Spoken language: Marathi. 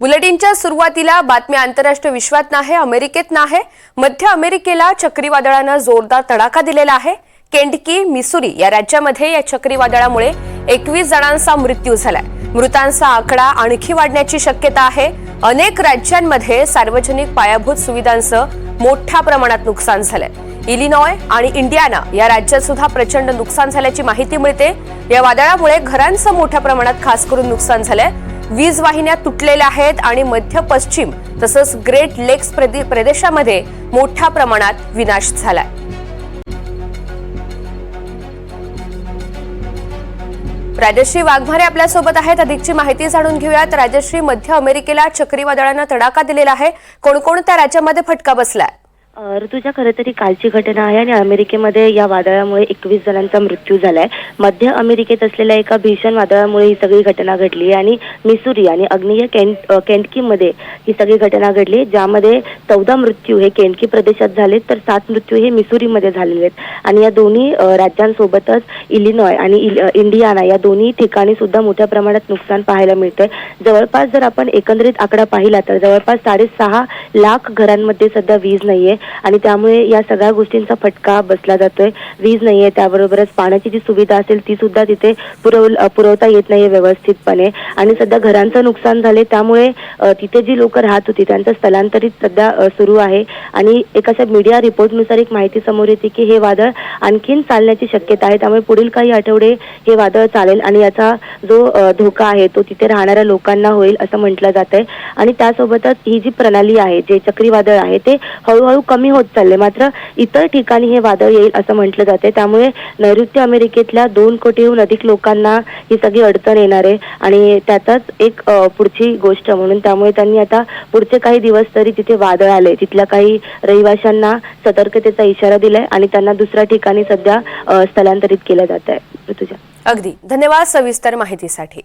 बुलेटिनच्या सुरुवातीला बातम्या आंतरराष्ट्रीय विश्वात नाही अमेरिकेत नाही. मध्य अमेरिकेला चक्रीवादळानं जोरदार तडाखा दिलेला आहे. केंटकी मिसुरी या राज्यामध्ये या चक्रीवादळामुळे एकवीस जणांचा मृत्यू झालाय. मृतांचा आकडा आणखी वाढण्याची शक्यता आहे. अनेक राज्यांमध्ये सार्वजनिक पायाभूत सुविधांचं मोठ्या प्रमाणात नुकसान झालंय. इलिनॉय आणि इंडियाना या राज्यात सुद्धा प्रचंड नुकसान झाल्याची माहिती मिळते. या वादळामुळे घरांचं मोठ्या प्रमाणात खास करून नुकसान झालंय. वीज वाहिन्या तुटलेल्या आहेत आणि मध्य पश्चिम तसंच ग्रेट लेक्स प्रदेशामध्ये मोठ्या प्रमाणात विनाश झालाय. राजश्री वाघमारे आपल्यासोबत आहेत. अधिकची माहिती जाणून घेऊयात. राजश्री मध्य अमेरिकेला चक्रीवादळानं तडाखा दिलेला आहे. कोणकोणत्या राज्यामध्ये फटका बसलाय? ऋतुजा खरं तरी कालची घटना आहे आणि अमेरिकेमध्ये या वादळामुळे एकवीस जणांचा मृत्यू झालाय. मध्य अमेरिकेत असलेल्या एका भीषण वादळामुळे ही सगळी घटना घडली आणि मिसुरी आणि अग्नेय केंट अ, केंटकीमध्ये ही सगळी घटना घडली ज्यामध्ये चौदा मृत्यू हे केंटकी प्रदेशात झालेत तर सात मृत्यू हे मिसुरीमध्ये झालेले आहेत. आणि या दोन्ही राज्यांसोबतच इलिनॉय आणि इल- इंडियाना या दोन्ही ठिकाणी सुद्धा मोठ्या प्रमाणात नुकसान पाहायला मिळतंय. जवळपास जर आपण एकंदरीत आकडा पाहिला तर जवळपास साडेसहा लाख घरांमध्ये सध्या वीज नाहीये. आणि त्यामुळे या सगळ्या गोष्टींचा फटका बसला जातोय. वीज नाहीये त्याबरोबरच पाण्याची जी सुविधा असेल ती सुद्धा तिथे पुरव पुरवता येत नाहीये व्यवस्थितपणे. आणि सध्या घरांचं नुकसान झाले त्यामुळे तिथे जी लोक राहत होती त्यांचं स्थलांतरित सध्या सुरू आहे. आणि एक अशा मीडिया रिपोर्टनुसार एक माहिती समोर येते की हे वादळ आणखीन चालण्याची शक्यता आहे. त्यामुळे पुढील काही आठवडे हे वादळ चालेल आणि याचा जो धोका आहे तो तिथे राहणाऱ्या लोकांना होईल असं म्हटलं जात आहे आणि त्यासोबतच ही जी प्रणाली आहे जे चक्रीवादळ आहे ते हळूहळू कमी होत चालले मात्र इतर ठिकाणी हे वादळ येईल असं म्हटलं जाते त्यामुळे नैऋत्य अमेरिकेतल्या दोन कोटीहून अधिक लोकांना ही सगळी अडचण येणार आहे. आणि त्याचाच एक पुढची गोष्ट म्हणून त्यामुळे त्यांनी आता पुढचे काही दिवस तरी तिथे वादळ आले तिथल्या काही रहिवाशांना सतर्कतेचा इशारा दिलाय आणि त्यांना दुसऱ्या ठिकाणी सध्या स्थलांतरित केलं जात आहे ऋतुजा. अगदी. धन्यवाद सविस्तर माहितीसाठी.